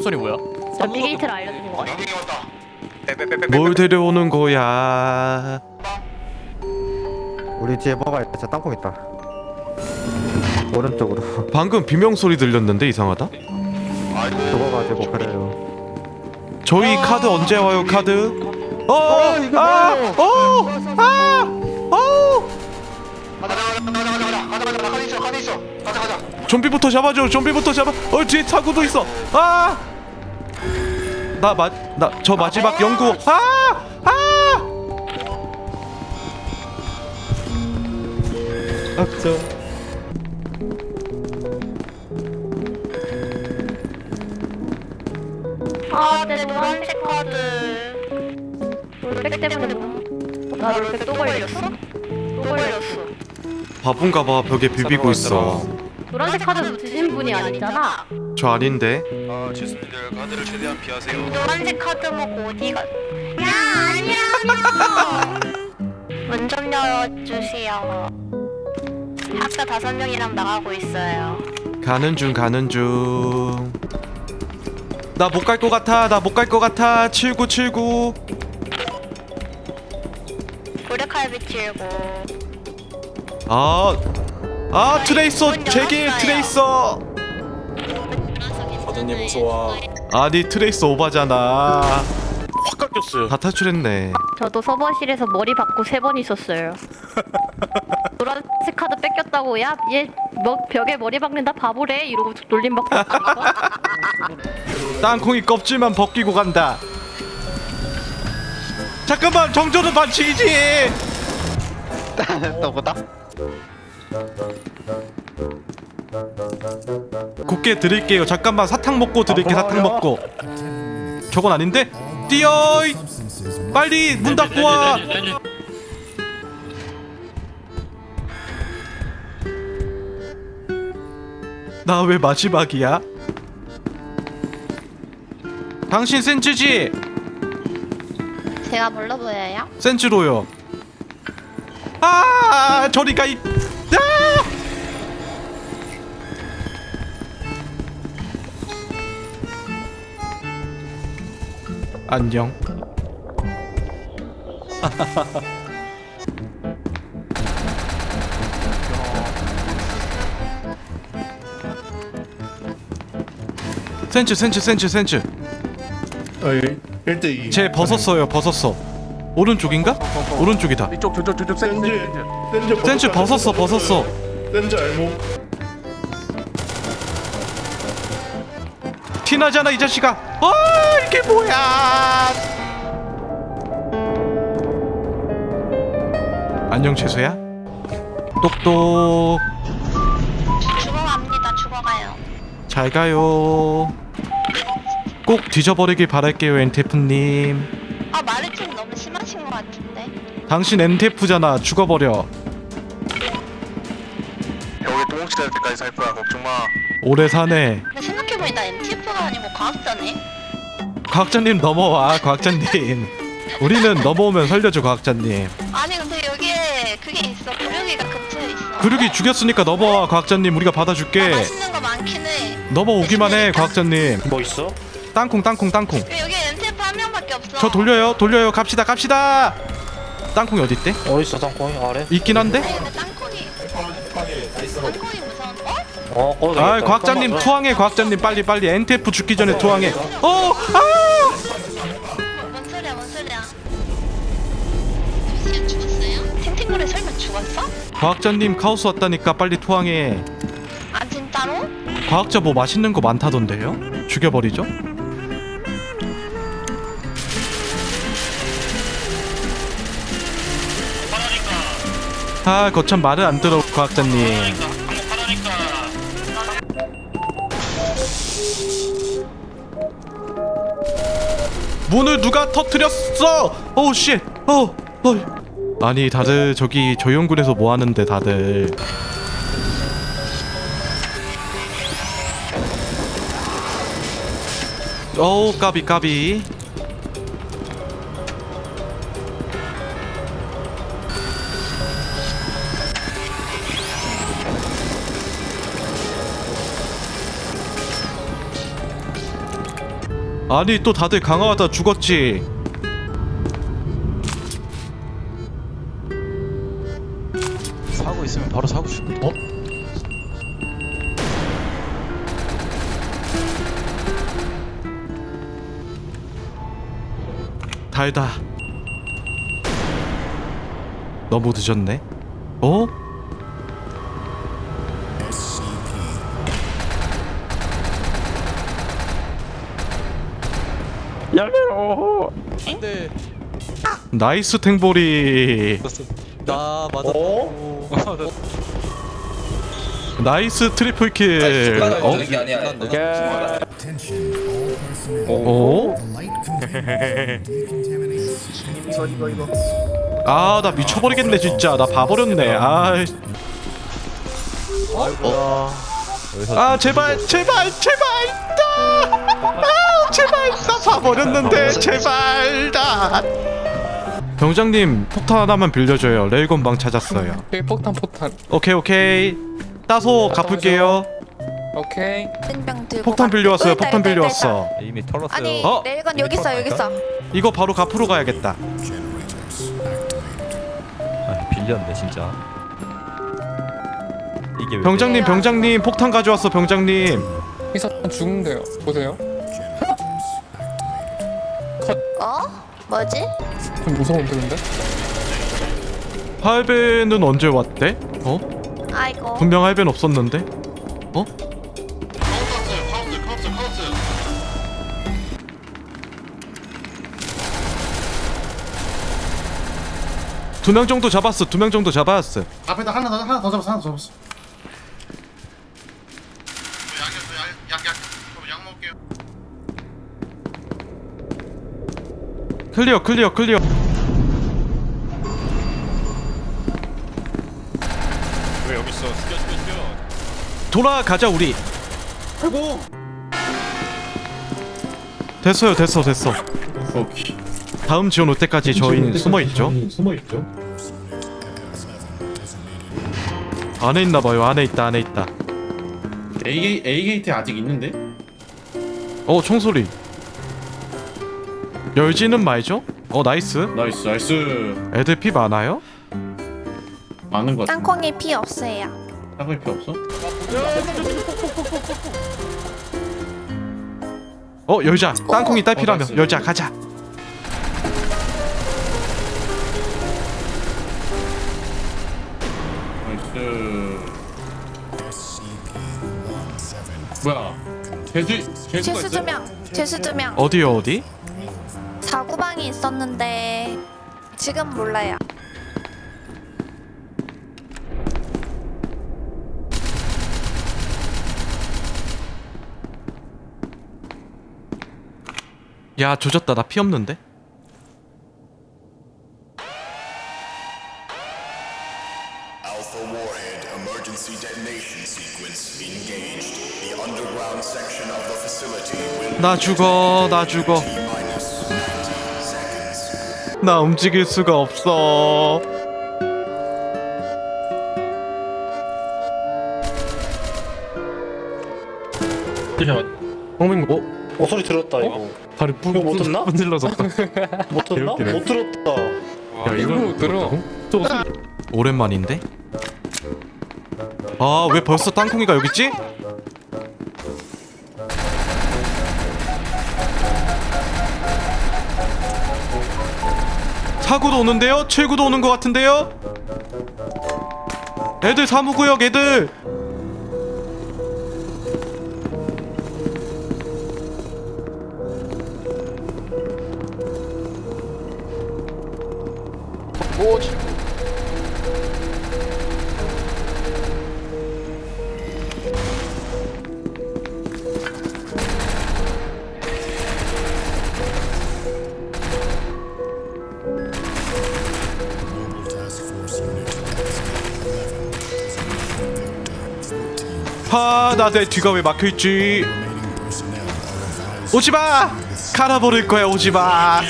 총소리 뭐야? 저 비게이트를 알려주는 왔다. 빼빼빼빼. 뭘 데려오는 거야? 우리 뒤에 뭐가 있다. 저 땅콩 있다. 오른쪽으로 방금 비명 소리 들렸는데 이상하다. 아이고. 죽어가지고 그래요. 저희 카드 언제 와요 카드? 어, 어, 이거 아, 뭐예요? 어, 아, 어. 가자 가자 가자 가자 가자 가자 가자 가자 가자 있어 가자 있어 가자 가자. 좀비부터 잡아줘. 좀비부터 잡아. 어 뒤에 차고도 있어. 아, 나마나 저 마지막 연구. 아, 아. 악정. 아, 내 노란색 카드. 롤백 때문에 못. 나 롤백 또 걸렸어? 또 걸렸어. 바본가 봐 벽에 비비고 있어. 노란색 카드 드신 분이 아니잖아. 저 아닌데. 아 지수님들 카드를 최대한 피하세요. 노란색 카드 먹고 어디 가? 야 아니라며. 문좀 열어주세요. 학교 다섯 명이랑 나가고 있어요. 가는 중 가는 중. 나 못 갈 것 같아. 나 못 갈 것 같아. 7979. 고래칼 비치고. 아, 아 트레이서 문 제길. 트레이서. 어서 와. 아니 트레이서 오바잖아. 확 깎였어요. 다 탈출했네. 저도 서버실에서 머리 받고 세 번 있었어요. 노란색 카드 뺏겼다고 야얘 뭐 벽에 머리 박는다 바보래 이러고 놀림 받고. 땅콩이 껍질만 벗기고 간다. 잠깐만 정조는 반칙이지. 또보다? 곱게 드릴게요. 잠깐만 사탕 먹고 드릴게 아, 사탕 고마워요. 먹고. 저건 아닌데? 뛰어! 빨리 문 닫고 와. 나 왜 마지막이야? 당신 센치지? 제가 뭘로 보여요? 센치로요. 아, 저리 가 이. 안녕. 센치 센치 센치 센치 어이 1대2 쟤 벗었어요 벗었어. 오른쪽인가? 오른쪽이다. 이쪽 저쪽 저쪽 센즈 센즈 센치 벗었어 벗었어 센즈 알모 티나잖아 이 자식아 어 이게 뭐야? 안녕 채소야. 똑똑. 죽어갑니다 죽어가요. 잘 가요. 꼭 뒤져버리길 바랄게요 엔테프님. 아 말이 좀 너무 심하신 것 같은데. 당신 엔테프잖아 죽어버려. 여기 똥치 될 때까지 살 거야 걱정 마. 오래 사네. 근데 생각 해보니까 MTF가 아니고 과학자네? 과학자님 넘어와 과학자님. 우리는 넘어오면 살려줘 과학자님. 아니 근데 여기에 그게 있어. 구룡이가 근처에 있어. 그르기 죽였으니까 넘어와 과학자님. 우리가 아, 받아줄게. 맛있는 거 많긴 해. 넘어오기만 해 과학자님. 뭐 있어? 땅콩 땅콩 땅콩. 왜 여기 MTF 한 명밖에 없어? 저 돌려요 돌려요. 갑시다 갑시다. 땅콩이 어딨대? 어디 있어 땅콩이? 아래? 있긴 한데? 아니 근데 땅콩이 땅콩이 어? 어 꺼도 아 되겠다. 과학자님 잠깐만. 투항해 과학자님 빨리 빨리 NTF 죽기 전에 투항해 어! 아! 뭔 소리야 뭔 소리야 루시안 죽었어요? 설마 죽었어? 과학자님 카오스 왔다니까 빨리 투항해 아 진짜로? 과학자 뭐 맛있는 거 많다던데요? 죽여버리죠? 아 거참 말을 안 들어 과학자님 문을 누가 터트렸어? 오우 쉣 어, 어. 아니 다들 저기 조용군에서 뭐 하는데 다들 어우 까비 까비 아니 또 다들 강화하다 죽었지 사고 있으면 바로 사고 싶어. 어? 달다 너무 늦었네 어? 안돼. 나이스 탱보리 나 맞았다고. 나이스 트리플 킬. 어? 이게 아니야 어? 아나 미쳐버리겠네 진짜. 나 봐버렸네. 아, 아 제발 제발 제발. 나 아, 제발 나 봐버렸는데 제발 나. 병장님 폭탄 하나만 빌려줘요. 레일건 방 찾았어요. 오케이 폭탄 폭탄. 오케이 오케이. 따소 갚을게요. 오케이. 들고 폭탄 가. 빌려왔어요. 또 있다, 폭탄 빌려왔어. 이미 털었어요. 아니 어? 레일건 여기 있어 여기 있어. 이거 바로 갚으러 가야겠다. 아, 빌렸네 진짜. 이게 왜 병장님 병장님 폭탄 가져왔어 병장님. 이 사람 죽는데요. 보세요 어? 뭐지? 좀 무서운데 근데 할배는 언제 왔대? 어? 아이고 분명 할배는 없었는데? 어? 두명 정도 잡았어. 두 명 정도 잡았어. 앞에다 하나 더 하나 더 잡았어 하나 더 잡았어 클리어, 클리어, 클리어. 왜 여기 있어? 죽여 죽여 죽여. 돌아가자 우리. 아이고 됐어요, 됐어, 됐어. 오케이 다음 지원 올 때까지 저희는 숨어 있죠. 숨어 있죠 안에 있나 봐요. 안에 있다, 안에 있다. A A 게이트 아직 있는데 어, 총소리. 열지는 말죠? 어, 나이스. 나이스 나이스 애들 피 많아요? 많은 것 같아 땅콩이 피 없어요 땅콩이 필요 없어 어, 열자. 땅콩이 딸 어, 피라며. 나이스. 열자, 가자. 나이스 뭐야 제수 제수가 죄수 있어? 두명 죄수 두 명 어디요, 어디? 사구방이 있었는데 지금 몰라요 야, 조졌다. 나 피 없는데. Emergency detonation sequence engaged. The underground section of the facility will 나 죽어, 나 죽어. minus 90 seconds. 나 움직일 수가 없어. 홍민 어? 어 소리 들었다 이거. 발이 뿌, 이거 못 듣나? 흔들러졌다. 못 들었나? 개웃기네. 못 들었다. 이걸 못 들어 오랜만인데? 아, 왜 벌써 땅콩이가 여기 있지? 사구도 오는데요? 7구도 오는 것 같은데요? 애들 사무구역 애들 아, 나 내 뒤가 왜 막혀있지? 오지마! 갈아버릴 거야, 오지마!